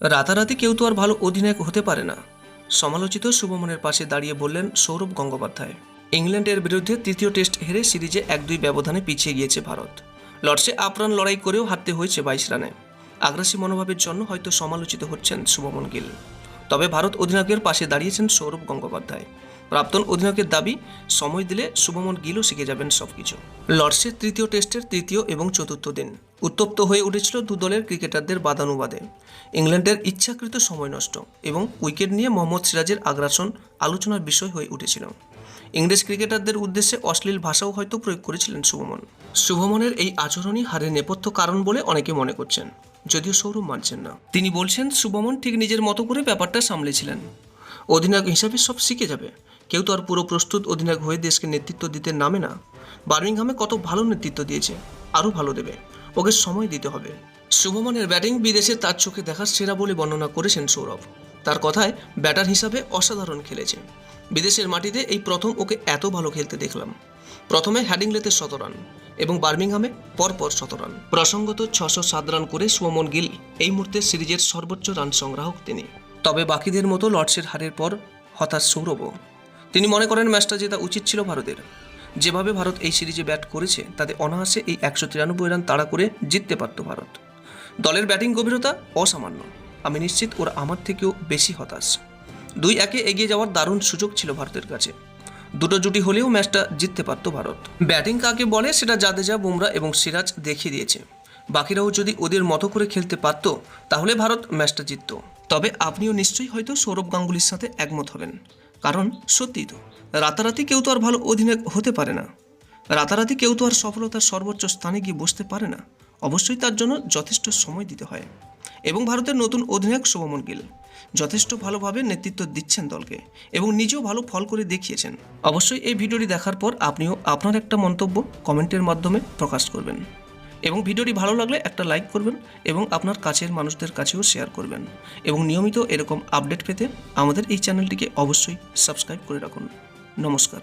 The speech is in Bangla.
রাতারাতি কেউ তো আর ভালো অধিনায়ক হতে পারে না। সমালোচিত শুভমনের পাশে দাঁড়িয়ে বললেন সৌরভ গঙ্গোপাধ্যায়। ইংল্যান্ডের বিরুদ্ধে তৃতীয় টেস্ট হেরে সিরিজে এক দুই ব্যবধানে পিছিয়ে গিয়েছে ভারত। লর্ডসে আপ্রাণ লড়াই করেও হারতে হয়েছে বাইশ রানে। আগ্রাসী মনোভাবের জন্য হয়তো সমালোচিত হচ্ছেন শুভমন গিল। তবে ভারত অধিনায়কের পাশে দাঁড়িয়েছেন সৌরভ গঙ্গোপাধ্যায়। প্রাক্তন অধিনায়কের দাবি, সময় দিলে শুভমন গিলও শিখে যাবেন সবকিছু। লর্ডসের তৃতীয় টেস্টের তৃতীয় এবং চতুর্থ দিন। উত্তপ্ত হয়ে উঠেছিল দু দলের ক্রিকেটারদের বাদানুবাদে। ইংল্যান্ডের ইচ্ছাকৃত সময় নষ্ট এবং উইকেট নিয়ে মোহাম্মদ সিরাজের আগ্রাসন আলোচনার বিষয় হয়ে উঠেছিল। ইংরেজ ক্রিকেটারদের উদ্দেশ্যে অশ্লীল ভাষাও হয়তো প্রয়োগ করেছিলেন শুভমন। শুভমনের এই আচরণই হারের নেপথ্য কারণ বলে অনেকে মনে করছেন, যদিও সৌরভ মানছেন না। তিনি বলছেন, শুভমন ঠিক নিজের মতো করে ব্যাপারটা সামলেছিলেন। অধিনায়ক হিসাবে সব শিখে যাবে। কেউ তো আর পুরো প্রস্তুত অধিনায়ক হয়ে দেশকে নেতৃত্ব দিতে নামে না। বার্মিংহামে কত ভালো নেতৃত্ব দিয়েছে, আরও ভালো দেবে। ওকে সময় দিতে হবে। শুভমনের ব্যাটিং বিদেশে তার চোখে দেখার সেরা বলে বর্ণনা করেছেন সৌরভ। তার কথায় ব্যাটার হিসাবে অসাধারণ খেলেছে। বিদেশের মাটিতে এই প্রথম ওকে এত ভালো খেলতে দেখলাম। প্রথমে হ্যাডিংলেতে শত রান এবং বার্মিংহামে পরপর শত রান। প্রসঙ্গত ছশো সাত রান করে সুমন গিল, এই মুহূর্তে সিরিজের সর্বোচ্চ রান সংগ্রাহক তিনি। তবে বাকিদের মতো লর্ডসের হারের পর হতাশ সৌরভও। তিনি মনে করেন ম্যাচটা জেতা উচিত ছিল ভারতের। যেভাবে ভারত এই সিরিজে ব্যাট করেছে, তাতে অনায়াসে এই একশো তিরানব্বই রান তাড়া করে জিততে পারত ভারত। দলের ব্যাটিং গভীরতা অসামান্য। আমি নিশ্চিত ওরা আমার থেকেও বেশি হতাশ। দুই একে এগিয়ে যাওয়ার দারুণ সুযোগ ছিল ভারতের কাছে। দুটো জুটি হলেও ম্যাচটা জিততে পারত ভারত। ব্যাটিং কাকে বলে সেটা জাদেজা, বুমরা এবং সিরাজ দেখিয়ে দিয়েছে। বাকিরাও যদি ওদের মতো করে খেলতে পারতো, তাহলে ভারত ম্যাচটা জিতত। তবে আপনিও নিশ্চয়ই হয়তো সৌরভ গাঙ্গুলির সাথে একমত হবেন। কারণ সত্যিই তো, রাতারাতি কেউ তো আর ভালো অধিনায়ক হতে পারে না। রাতারাতি কেউ তো আর সফলতার সর্বোচ্চ স্থানে গিয়ে বসতে পারে না। অবশ্যই তার জন্য যথেষ্ট সময় দিতে হয়। এবং ভারতের নতুন অধিনায়ক শুভমন গিল, যথেষ্ট ভালোভাবে নেতৃত্ব দিচ্ছেন দলকে এবং নিজেও ভালো ফল করে দেখিয়েছেন। অবশ্যই এই ভিডিওটি দেখার পর আপনিও আপনার একটা মন্তব্য কমেন্টের মাধ্যমে প্রকাশ করবেন। এবং ভিডিওটি ভালো লাগলে একটা লাইক করবেন এবং আপনার কাছের মানুষদের কাছেও শেয়ার করবেন। এবং নিয়মিত এরকম আপডেট পেতে আমাদের এই চ্যানেলটিকে অবশ্যই সাবস্ক্রাইব করে রাখুন। নমস্কার।